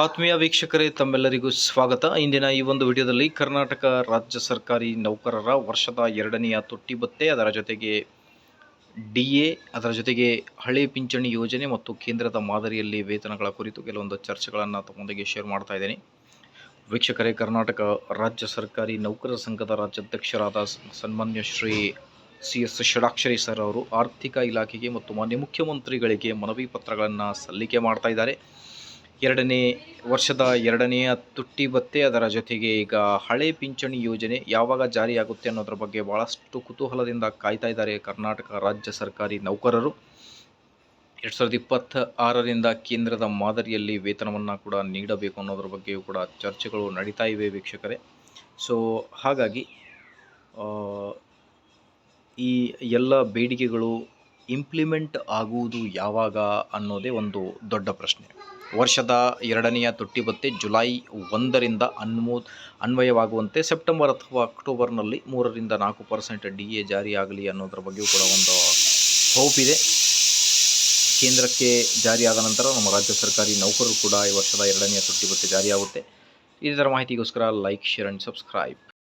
ಆತ್ಮೀಯ ವೀಕ್ಷಕರೇ, ತಮ್ಮೆಲ್ಲರಿಗೂ ಸ್ವಾಗತ. ಇಂದಿನ ಈ ಒಂದು ವಿಡಿಯೋದಲ್ಲಿ ಕರ್ನಾಟಕ ರಾಜ್ಯ ಸರ್ಕಾರಿ ನೌಕರರ ವರ್ಷದ ಎರಡನೆಯ ತೊಟ್ಟಿ ಭತ್ತೆ, ಅದರ ಜೊತೆಗೆ ಡಿ ಎ, ಅದರ ಜೊತೆಗೆ ಹಳೆ ಪಿಂಚಣಿ ಯೋಜನೆ ಮತ್ತು ಕೇಂದ್ರದ ಮಾದರಿಯಲ್ಲಿ ವೇತನಗಳ ಕುರಿತು ಕೆಲವೊಂದು ಚರ್ಚೆಗಳನ್ನು ತಮ್ಮೊಂದಿಗೆ ಶೇರ್ ಮಾಡ್ತಾ ಇದ್ದೇನೆ. ವೀಕ್ಷಕರೇ, ಕರ್ನಾಟಕ ರಾಜ್ಯ ಸರ್ಕಾರಿ ನೌಕರರ ಸಂಘದ ರಾಜ್ಯಾಧ್ಯಕ್ಷರಾದ ಸನ್ಮಾನ್ಯ Shri C S Shadakshari sir ಅವರು ಆರ್ಥಿಕ ಇಲಾಖೆಗೆ ಮತ್ತು ಮಾನ್ಯ ಮುಖ್ಯಮಂತ್ರಿಗಳಿಗೆ ಮನವಿ ಪತ್ರಗಳನ್ನು ಸಲ್ಲಿಕೆ ಮಾಡ್ತಾ ಇದ್ದಾರೆ. ಎರಡನೇ ವರ್ಷದ ಎರಡನೆಯ ತುಟ್ಟಿ ಭತ್ಯೆ ಅದರ ಜೊತೆಗೆ ಈಗ ಹಳೆ ಪಿಂಚಣಿ ಯೋಜನೆ ಯಾವಾಗ ಜಾರಿಯಾಗುತ್ತೆ ಅನ್ನೋದ್ರ ಬಗ್ಗೆ ಭಾಳಷ್ಟು ಕುತೂಹಲದಿಂದ ಕಾಯ್ತಾ ಇದ್ದಾರೆ ಕರ್ನಾಟಕ ರಾಜ್ಯ ಸರ್ಕಾರಿ ನೌಕರರು. ಎರಡು ಸಾವಿರದ ಇಪ್ಪತ್ತ ಆರರಿಂದ ಕೇಂದ್ರದ ಮಾದರಿಯಲ್ಲಿ ವೇತನವನ್ನು ಕೂಡ ನೀಡಬೇಕು ಅನ್ನೋದ್ರ ಬಗ್ಗೆಯೂ ಕೂಡ ಚರ್ಚೆಗಳು ನಡೀತಾ ಇವೆ ವೀಕ್ಷಕರೇ. ಸೊ ಹಾಗಾಗಿ ಈ ಎಲ್ಲ ಬೇಡಿಕೆಗಳು ಇಂಪ್ಲಿಮೆಂಟ್ ಆಗುವುದು ಯಾವಾಗ ಅನ್ನೋದೇ ಒಂದು ದೊಡ್ಡ ಪ್ರಶ್ನೆ. ವರ್ಷದ ಎರಡನೆಯ ತುಟ್ಟಿ ಭತ್ಯೆ ಜುಲೈ ಒಂದರಿಂದ ಅನ್ಮೋ, ಅನ್ವಯವಾಗುವಂತೆ ಸೆಪ್ಟೆಂಬರ್ ಅಥವಾ ಅಕ್ಟೋಬರ್ನಲ್ಲಿ ಮೂರರಿಂದ ನಾಲ್ಕು ಪರ್ಸೆಂಟ್ ಡಿ ಎ ಜಾರಿಯಾಗಲಿ ಅನ್ನೋದ್ರ ಬಗ್ಗೆಯೂ ಕೂಡ ಒಂದು ಹೋಪ್ ಇದೆ. ಕೇಂದ್ರಕ್ಕೆ ಜಾರಿಯಾದ ನಂತರ ನಮ್ಮ ರಾಜ್ಯ ಸರ್ಕಾರಿ ನೌಕರರು ಕೂಡ ಈ ವರ್ಷದ ಎರಡನೆಯ ತುಟ್ಟಿ ಭತ್ಯೆ ಜಾರಿಯಾಗುತ್ತೆ ಇದರ ಮಾಹಿತಿಗೋಸ್ಕರ ಲೈಕ್ ಶೇರ್ ಆ್ಯಂಡ್ ಸಬ್ಸ್ಕ್ರೈಬ್